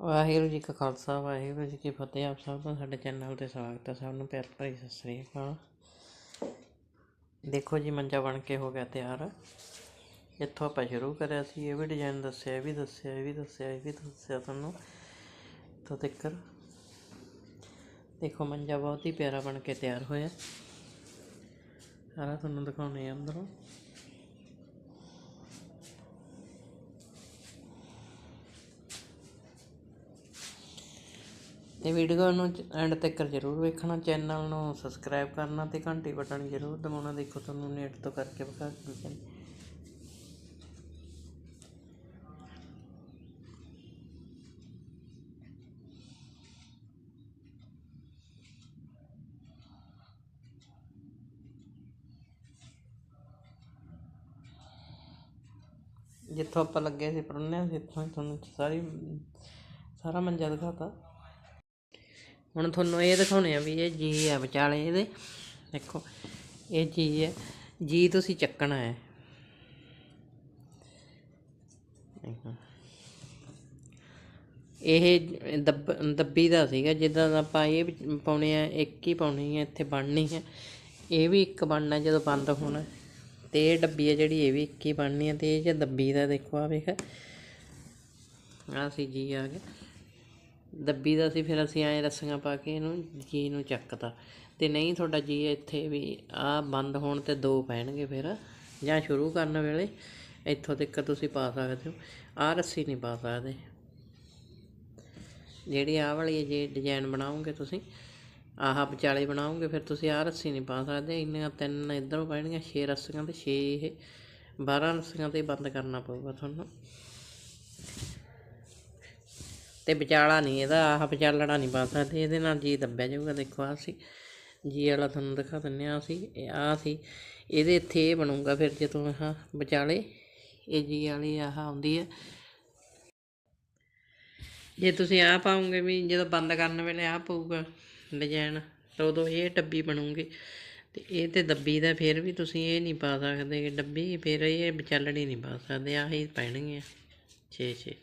ਵਾਹਿਗੁਰੂ ਜੀ ਕਾ ਖਾਲਸਾ, ਵਾਹਿਗੁਰੂ ਜੀ ਕੀ ਫਤਿਹ। ਆਪ ਸਭ ਦਾ ਸਾਡੇ ਚੈਨਲ ਤੇ ਸਵਾਗਤ ਹੈ। ਸਭ ਨੂੰ ਪਿਆਰ ਭਰੀ ਸਤਿ ਸ੍ਰੀ ਅਕਾਲ। ਦੇਖੋ ਜੀ, ਮੰਜਾ ਬਣ ਕੇ ਹੋ ਗਿਆ ਤਿਆਰ। ਇੱਥੋਂ ਆਪਾਂ ਸ਼ੁਰੂ ਕਰਿਆ ਸੀ। ਇਹ ਵੀ ਡਿਜ਼ਾਈਨ ਦੱਸਿਆ, ਇਹ ਵੀ ਦੱਸਿਆ, ਇਹ ਵੀ ਦੱਸਿਆ, ਇਹ ਵੀ ਦੱਸਿਆ ਤੁਹਾਨੂੰ। ਤੋਂ ਤੱਕ। ਦੇਖੋ, ਮੰਜਾ ਬਹੁਤ ਹੀ ਪਿਆਰਾ ਬਣ ਕੇ ਤਿਆਰ ਹੋਇਆ। ਸਾਰਾ ਤੁਹਾਨੂੰ ਦਿਖਾਉਣੇ ਆ ਅੰਦਰੋਂ। ਤੇ ਵੀਡੀਓ ਨੂੰ ਐਂਡ ਤੱਕ ਜ਼ਰੂਰ ਵੇਖਣਾ ਚੈਨਲ ਨੂੰ ਸਬਸਕ੍ਰਾਈਬ ਕਰਨਾ ਤੇ ਘੰਟੀ ਬਟਨ ਜ਼ਰੂਰ ਦਬਾਉਣਾ। ਦੇਖੋ ਤੁਹਾਨੂੰ ਨੇਟ ਤੋਂ ਕਰਕੇ ਵਿਖਾ ਦਿੰਦੇ ਨੇ ਜਿੱਥੋਂ ਆਪਾਂ ਲੱਗੇ ਸੀ ਪੜ੍ਹਨੇ ਸੀ ਇੱਥੋਂ ਹੀ ਤੁਹਾਨੂੰ ਸਾਰੀ ਸਾਰਾ ਮੰਜਾ ਦਿਖਾਤਾ। ਹੁਣ ਤੁਹਾਨੂੰ ਇਹ ਦਿਖਾਉਣੇ ਆ ਵੀ ਇਹ ਜੀ ਹੈ ਵਿਚਾਲੇ ਇਹਦੇ। ਦੇਖੋ, ਇਹ ਜੀ ਹੈ। ਜੀ ਤੁਸੀਂ ਚੱਕਣਾ ਹੈ। ਇਹ ਦੱਬ, ਦੱਬੀ ਦਾ ਸੀਗਾ, ਜਿੱਦਾਂ ਆਪਾਂ ਇਹ ਵੀ ਪਾਉਣੇ ਆ, ਇੱਕ ਹੀ ਪਾਉਣੀ ਹੈ ਇੱਥੇ ਬਣਨੀ ਹੈ ਇਹ ਵੀ ਇੱਕ ਬਣਨਾ ਜਦੋਂ ਬੰਦ ਹੋਣਾ, ਤੇ ਇਹ ਡੱਬੀ ਹੈ ਜਿਹੜੀ, ਇਹ ਵੀ ਇੱਕ ਹੀ ਬਣਨੀ ਹੈ ਤੇ ਇਹ ਜੇ ਦੱਬੀ ਦਾ ਦੇਖੋ ਆ ਵੇਖ। ਆ ਸੀ ਜੀ ਆ ਗਿਆ। ਦੱਬੀ ਦਾ ਸੀ, ਫਿਰ ਅਸੀਂ ਐਂ ਰੱਸੀਆਂ ਪਾ ਕੇ ਇਹਨੂੰ ਜੀ ਨੂੰ ਚੱਕਤਾ। ਤੇ ਨਹੀਂ, ਤੁਹਾਡਾ ਜੀ ਇੱਥੇ ਵੀ ਆ ਬੰਦ ਹੋਣ ਤੇ ਦੋ ਪੈਣਗੇ ਫਿਰ, ਜਾਂ ਸ਼ੁਰੂ ਕਰਨ ਵੇਲੇ। ਇੱਥੋਂ ਤੱਕ ਤੁਸੀਂ ਪਾ ਸਕਦੇ ਹੋ। ਆ ਰੱਸੀ ਨਹੀਂ ਪਾ ਸਕਦੇ। ਜਿਹੜੀ ਆਹ ਵਾਲੀ ਜੇ ਡਿਜ਼ਾਈਨ ਬਣਾਉਂਗੇ ਤੁਸੀਂ, ਆਹ ਵਿਚਾਲੇ ਬਣਾਓਗੇ, ਫਿਰ ਤੁਸੀਂ ਆਹ ਰੱਸੀ ਨਹੀਂ ਪਾ ਸਕਦੇ। ਇੰਨੀਆਂ ਤਿੰਨ ਇੱਧਰੋਂ ਪੈਣਗੀਆਂ 6 ਰੱਸੀਆਂ ਤੇ 6 ਇਹ 12 ਰੱਸੀਆਂ ਤੇ ਬੰਦ ਕਰਨਾ ਪਊਗਾ ਤੁਹਾਨੂੰ। ਤੇ ਵਿਚਾਲਾ ਨਹੀਂ, ਇਹਦਾ ਆਹ ਵਿਚਾਲੜਾ ਨਹੀਂ ਪਾ ਸਕਦੇ, ਇਹਦੇ ਨਾਲ ਜੀ ਦੱਬਿਆ ਜਾਊਗਾ, ਦੇਖੋ ਆ ਸੀ। ਜੀ ਵਾਲਾ ਤੁਹਾਨੂੰ ਦਿਖਾ ਦਿੰਨੇ ਆ ਸੀ, ਇਹ ਆ ਸੀ, ਇਹਦੇ ਇੱਥੇ ਇਹ ਬਣੂਗਾ ਫਿਰ ਜਦੋਂ ਆਹ ਵਿਚਾਲੇ, ਇਹ ਜੀ ਵਾਲੀ ਆਹ ਆਉਂਦੀ ਹੈ ਜੇ ਤੁਸੀਂ ਆ ਪਾਉਂਗੇ ਵੀ ਜਦੋਂ ਬੰਦ ਕਰਨ ਵੇਲੇ ਆ ਪਊਗਾ ਡਿਜ਼ਾਈਨ ਤਾਂ ਉਦੋਂ ਇਹ ਡੱਬੀ ਬਣੂਗੀ। ਤੇ ਇਹ ਤੇ ਦੱਬੀ ਦਾ ਫਿਰ ਵੀ ਤੁਸੀਂ ਇਹ ਨਹੀਂ ਪਾ ਸਕਦੇ ਕਿ ਡੱਬੀ ਫਿਰ ਇਹ ਵਿਚਾਲੜੀ ਨਹੀਂ ਪਾ ਸਕਦੇ, ਆਹੀ ਪੈਣਗੇ 6 6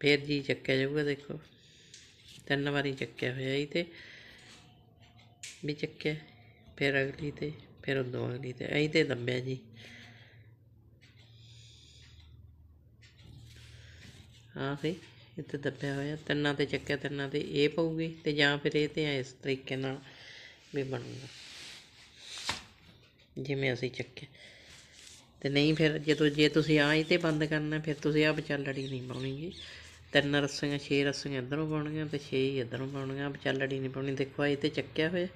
ਫਿਰ ਜੀ ਚੱਕਿਆ ਜਾਊਗਾ, ਦੇਖੋ। ਤਿੰਨ ਵਾਰੀ ਚੱਕਿਆ ਹੋਇਆ ਇਹ ਤੇ ਵੀ ਚੱਕਿਆ, ਫਿਰ ਅਗਲੀ ਤੇ, ਫਿਰ ਉਦੋਂ ਅਗਲੀ ਤੇ। ਐਂ ਤੇ ਦੱਬਿਆ ਜੀ। ਹਾਂ ਸੀ ਇੱਥੇ ਦੱਬਿਆ ਹੋਇਆ। ਤਿੰਨਾਂ ਤੇ ਚੱਕਿਆ, ਤਿੰਨਾਂ ਤੇ ਇਹ ਪਊਗੀ ਤੇ ਜਾਂ ਫਿਰ ਇਹ ਤੇ ਇਸ ਤਰੀਕੇ ਨਾਲ ਵੀ ਬਣੂਗਾ। ਜਿਵੇਂ ਅਸੀਂ ਚੱਕਿਆ ਤੇ ਨਹੀਂ ਫਿਰ ਜਦੋਂ, ਜੇ ਤੁਸੀਂ ਆਹ ਹੀ ਤੇ ਬੰਦ ਕਰਨਾ, ਫਿਰ ਤੁਸੀਂ ਆਹ ਵਿਚਾਲੜੀ ਨਹੀਂ ਪਾਉਣੀਗੀ ਤਿੰਨ ਰੱਸੀਆਂ ਛੇ ਰੱਸੀਆਂ ਇੱਧਰੋਂ ਪਾਉਣੀਆਂ ਤੇ ਛੇ ਹੀ ਇੱਧਰੋਂ ਪਾਉਣੀਆਂ ਵਿਚਾਲੜੀ ਨਹੀਂ ਪਾਉਣੀ। ਦੇਖੋ ਇਹ ਤੇ ਚੱਕਿਆ ਹੋਇਆ।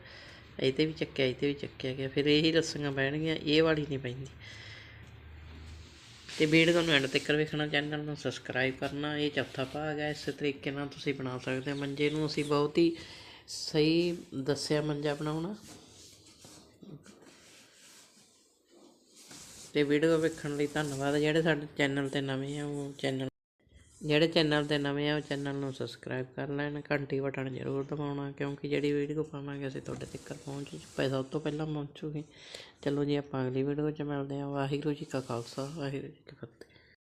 ਇਹ ਤੇ ਵੀ ਚੱਕਿਆ, ਇਹ ਤੇ ਵੀ ਚੱਕਿਆ ਗਿਆ। ਫਿਰ ਇਹੀ ਰੱਸੀਆਂ ਪੈਣਗੀਆਂ ਇਹ ਵਾਲੀ ਨਹੀਂ ਪੈਂਦੀ। ਤੇ ਵੀਡੀਓ ਨੂੰ ਐਂਡ ਤੱਕ ਵੇਖਣਾ ਚੈਨਲ ਨੂੰ ਸਬਸਕ੍ਰਾਈਬ ਕਰਨਾ। ਇਹ ਚੌਥਾ ਭਾਗ ਹੈ। ਇਸ ਤਰੀਕੇ ਨਾਲ ਤੁਸੀਂ ਬਣਾ ਸਕਦੇ ਹੋ ਮੰਜੇ ਨੂੰ। ਅਸੀਂ ਬਹੁਤ ਹੀ ਸਹੀ ਦੱਸਿਆ ਮੰਜਾ ਬਣਾਉਣਾ। ਤੇ ਵੀਡੀਓ ਵੇਖਣ ਲਈ ਧੰਨਵਾਦ। ਜਿਹੜੇ ਸਾਡੇ ਚੈਨਲ ਤੇ ਨਵੇਂ ਆ, ਉਹ ਚੈਨਲ ਜਿਹੜੇ ਚੈਨਲ ਤੇ ਨਵੇਂ ਆ, ਉਹ ਚੈਨਲ ਨੂੰ ਸਬਸਕ੍ਰਾਈਬ ਕਰ ਲੈਣ, ਘੰਟੀ ਬਟਨ ਜ਼ਰੂਰ ਦਬਾਉਣਾ, ਕਿਉਂਕਿ ਜਿਹੜੀ ਵੀਡੀਓ ਪਾਵਾਂਗੇ ਅਸੀਂ ਤੁਹਾਡੇ ਤੱਕ ਪਹੁੰਚ ਪੈਸਾ ਸਭ ਤੋਂ ਪਹਿਲਾਂ ਪਹੁੰਚੂਗੀ ਚਲੋ ਜੀ, ਆਪਾਂ ਅਗਲੀ ਵੀਡੀਓ 'ਚ ਮਿਲਦੇ ਹਾਂ। ਵਾਹਿਗੁਰੂ ਜੀ ਕਾ ਖਾਲਸਾ, ਵਾਹਿਗੁਰੂ ਜੀ ਕੀ ਫਤਿਹ।